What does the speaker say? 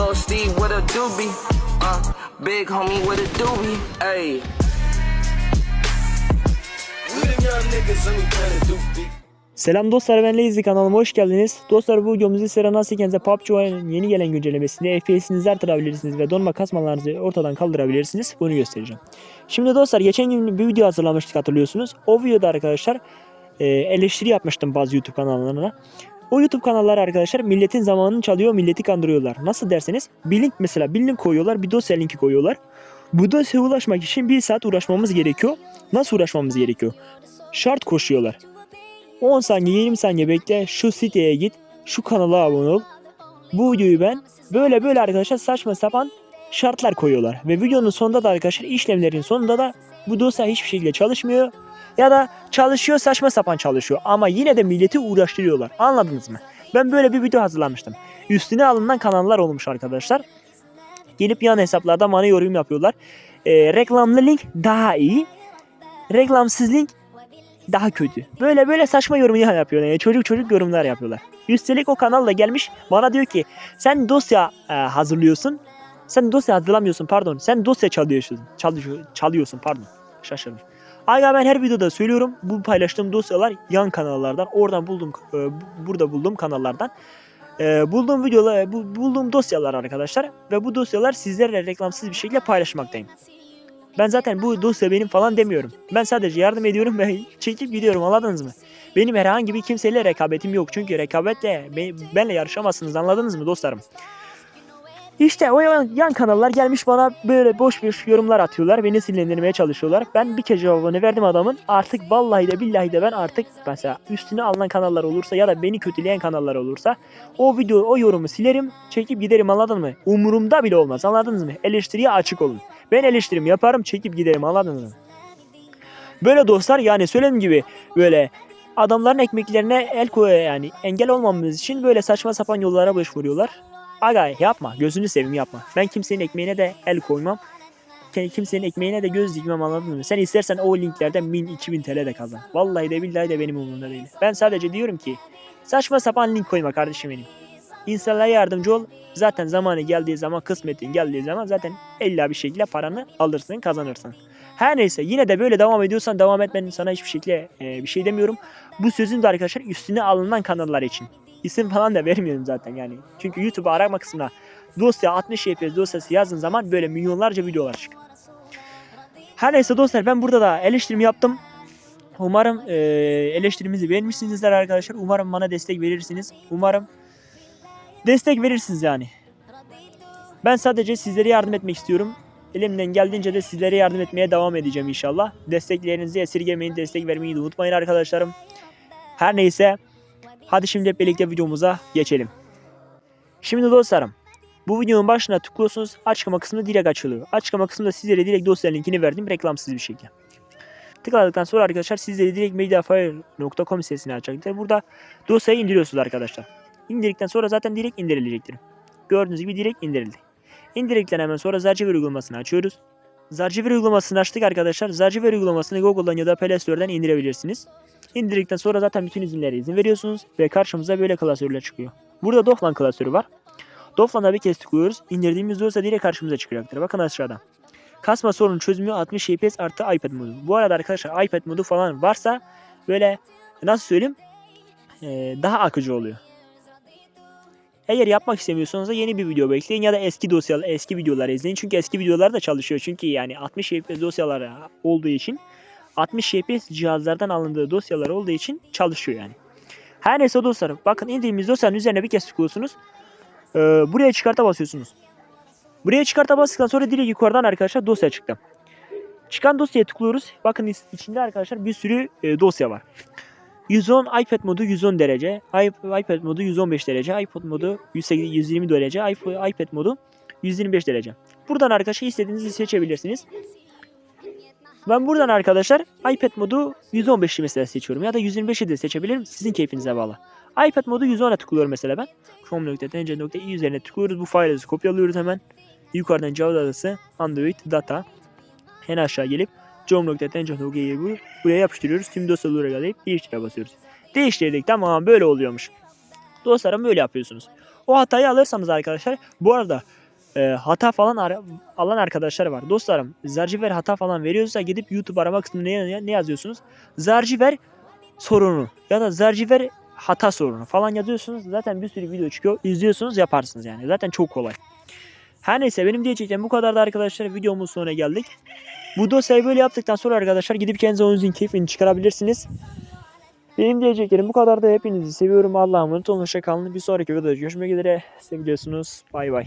Lil Steve with a doobie. Uh, big homie with a doobie. Ayy. Selam dostlar ben Lazy kanalıma hoş geldiniz. Dostlar bu videomuzda nasıl kendinize PUBG Mobile'in yeni gelen güncellemesinde FPS'inizi artırabilirsiniz ve donma kasmalarınızı ortadan kaldırabilirsiniz. Bunu göstereceğim. Şimdi dostlar geçen gün bir video hazırlamıştık hatırlıyorsunuz. O videoda arkadaşlar e, eleştiri yapmıştım bazı YouTube kanallarına. O YouTube kanalları arkadaşlar milletin zamanını çalıyor, milleti kandırıyorlar. Nasıl derseniz bir link mesela bir link koyuyorlar, bir dosya linki koyuyorlar. Bu dosyaya ulaşmak için bir saat uğraşmamız gerekiyor. Nasıl uğraşmamız gerekiyor? Şart koşuyorlar. 10 saniye 20 saniye bekle şu siteye git şu kanala abone ol. Bu videoyu ben böyle böyle arkadaşlar saçma sapan şartlar koyuyorlar. Ve videonun sonunda da arkadaşlar işlemlerin sonunda da bu dosya hiçbir şekilde çalışmıyor. Ya da çalışıyor saçma sapan çalışıyor. Ama yine de milleti uğraştırıyorlar. Anladınız mı? Ben böyle bir video hazırlamıştım. Üstüne alınan kanallar olmuş arkadaşlar. Gelip yan hesaplarda bana yorum yapıyorlar. Ee, reklamlı link daha iyi. Reklamsız link daha kötü. Böyle böyle saçma yorum ya yapıyorlar. Yani çocuk çocuk yorumlar yapıyorlar. Üstelik o kanal da gelmiş bana diyor ki sen dosya e, hazırlıyorsun. Sen dosya hazırlamıyorsun pardon. Sen dosya çalıyorsun. Çalıyor, çalıyorsun pardon. Şaşırmış. Aga ben her videoda söylüyorum. Bu paylaştığım dosyalar yan kanallardan. Oradan buldum. e, bu- burada bulduğum kanallardan. E, bulduğum videolar, bu, bulduğum dosyalar arkadaşlar. Ve bu dosyalar sizlerle reklamsız bir şekilde paylaşmaktayım. Ben zaten bu dosya benim falan demiyorum. Ben sadece yardım ediyorum ve çekip gidiyorum anladınız mı? Benim herhangi bir kimseyle rekabetim yok. Çünkü rekabetle be- benle yarışamazsınız anladınız mı dostlarım? İşte o yan, kanallar gelmiş bana böyle boş boş yorumlar atıyorlar. Beni sinirlendirmeye çalışıyorlar. Ben bir kez cevabını verdim adamın. Artık vallahi de billahi de ben artık mesela üstüne alınan kanallar olursa ya da beni kötüleyen kanallar olursa o video o yorumu silerim çekip giderim anladın mı? Umurumda bile olmaz anladınız mı? Eleştiriye açık olun. Ben eleştirim yaparım çekip giderim anladınız mı? Böyle dostlar yani söylediğim gibi böyle adamların ekmeklerine el koy yani engel olmamamız için böyle saçma sapan yollara başvuruyorlar. Aga yapma gözünü seveyim yapma. Ben kimsenin ekmeğine de el koymam. Kimsenin ekmeğine de göz dikmem anladın mı? Sen istersen o linklerden 1000-2000 TL de kazan. Vallahi de billahi de benim umurumda değil. Ben sadece diyorum ki saçma sapan link koyma kardeşim benim. İnsanlara yardımcı ol. Zaten zamanı geldiği zaman, kısmetin geldiği zaman zaten illa bir şekilde paranı alırsın, kazanırsın. Her neyse yine de böyle devam ediyorsan devam etmenin sana hiçbir şekilde e, bir şey demiyorum. Bu sözüm de arkadaşlar üstüne alınan kanallar için. İsim falan da vermiyorum zaten yani. Çünkü YouTube arama kısmına dosya 60 FPS dosyası yazdığın zaman böyle milyonlarca videolar çıkıyor. Her neyse dostlar ben burada da eleştirimi yaptım. Umarım e, eleştirimizi beğenmişsinizdir arkadaşlar. Umarım bana destek verirsiniz. Umarım destek verirsiniz yani. Ben sadece sizlere yardım etmek istiyorum. Elimden geldiğince de sizlere yardım etmeye devam edeceğim inşallah. Desteklerinizi esirgemeyin, destek vermeyi de unutmayın arkadaşlarım. Her neyse, hadi şimdi birlikte videomuza geçelim. Şimdi dostlarım, bu videonun başına tıklıyorsunuz, açıklama kısmı direkt açılıyor. Açıklama kısmında sizlere direkt dosya linkini verdim reklamsız bir şekilde. Tıkladıktan sonra arkadaşlar sizleri direkt mediafire.com sitesine açacaktır. Burada dosyayı indiriyorsunuz arkadaşlar. İndirdikten sonra zaten direkt indirilecektir. Gördüğünüz gibi direkt indirildi. İndirdikten hemen sonra Zarciver uygulamasını açıyoruz. Zarciver uygulamasını açtık arkadaşlar. Zarciver uygulamasını Google'dan ya da Play Store'dan indirebilirsiniz. İndirdikten sonra zaten bütün izinlere izin veriyorsunuz ve karşımıza böyle klasörler çıkıyor. Burada Doflan klasörü var. Doflan'a bir kez tıklıyoruz. İndirdiğimiz dosya direkt karşımıza çıkacaktır. Bakın aşağıda. Kasma sorunu çözümü 60 FPS artı iPad modu. Bu arada arkadaşlar iPad modu falan varsa böyle nasıl söyleyeyim ee, daha akıcı oluyor. Eğer yapmak istemiyorsanız da yeni bir video bekleyin ya da eski dosyalar, eski videoları izleyin. Çünkü eski videolar da çalışıyor. Çünkü yani 60 FPS dosyaları olduğu için 60 FPS cihazlardan alındığı dosyalar olduğu için çalışıyor yani. Her neyse dostlarım bakın indiğimiz dosyanın üzerine bir kez tıklıyorsunuz. Ee, buraya çıkarta basıyorsunuz. Buraya çıkarta bastıktan sonra direkt yukarıdan arkadaşlar dosya çıktı. Çıkan dosyaya tıklıyoruz. Bakın iç- içinde arkadaşlar bir sürü e, dosya var. 110 iPad modu 110 derece, iP- iPad modu 115 derece, iPod modu 108 120 derece, iP- iPad modu 125 derece. Buradan arkadaşlar istediğinizi seçebilirsiniz. Ben buradan arkadaşlar iPad modu 115'i mesela seçiyorum ya da 125'i de seçebilirim. Sizin keyfinize bağlı. iPad modu 110'a tıklıyorum mesela ben. Chrome.tnc.i üzerine tıklıyoruz. Bu faili kopyalıyoruz hemen. Yukarıdan Java adası Android data en aşağı gelip bulup buraya yapıştırıyoruz. Tüm dosyalara gelip değiştire basıyoruz. Değiştirdik tamam böyle oluyormuş. Dostlarım böyle yapıyorsunuz. O hatayı alırsanız arkadaşlar bu arada e, hata falan ara- alan arkadaşlar var. Dostlarım Zarciver hata falan veriyorsa gidip YouTube arama kısmına ne, ne yazıyorsunuz? Zarciver sorunu ya da Zarciver hata sorunu falan yazıyorsunuz. Zaten bir sürü video çıkıyor. İzliyorsunuz yaparsınız yani. Zaten çok kolay. Her neyse benim diyeceklerim bu kadardı arkadaşlar. Videomuz sonuna geldik. Bu dosyayı böyle yaptıktan sonra arkadaşlar gidip kendinize oyunun keyfini çıkarabilirsiniz. Benim diyeceklerim bu kadar da hepinizi seviyorum. Allah'a emanet olun. Hoşça kalın. Bir sonraki videoda görüşmek üzere. Seviliyorsunuz. Bay bay.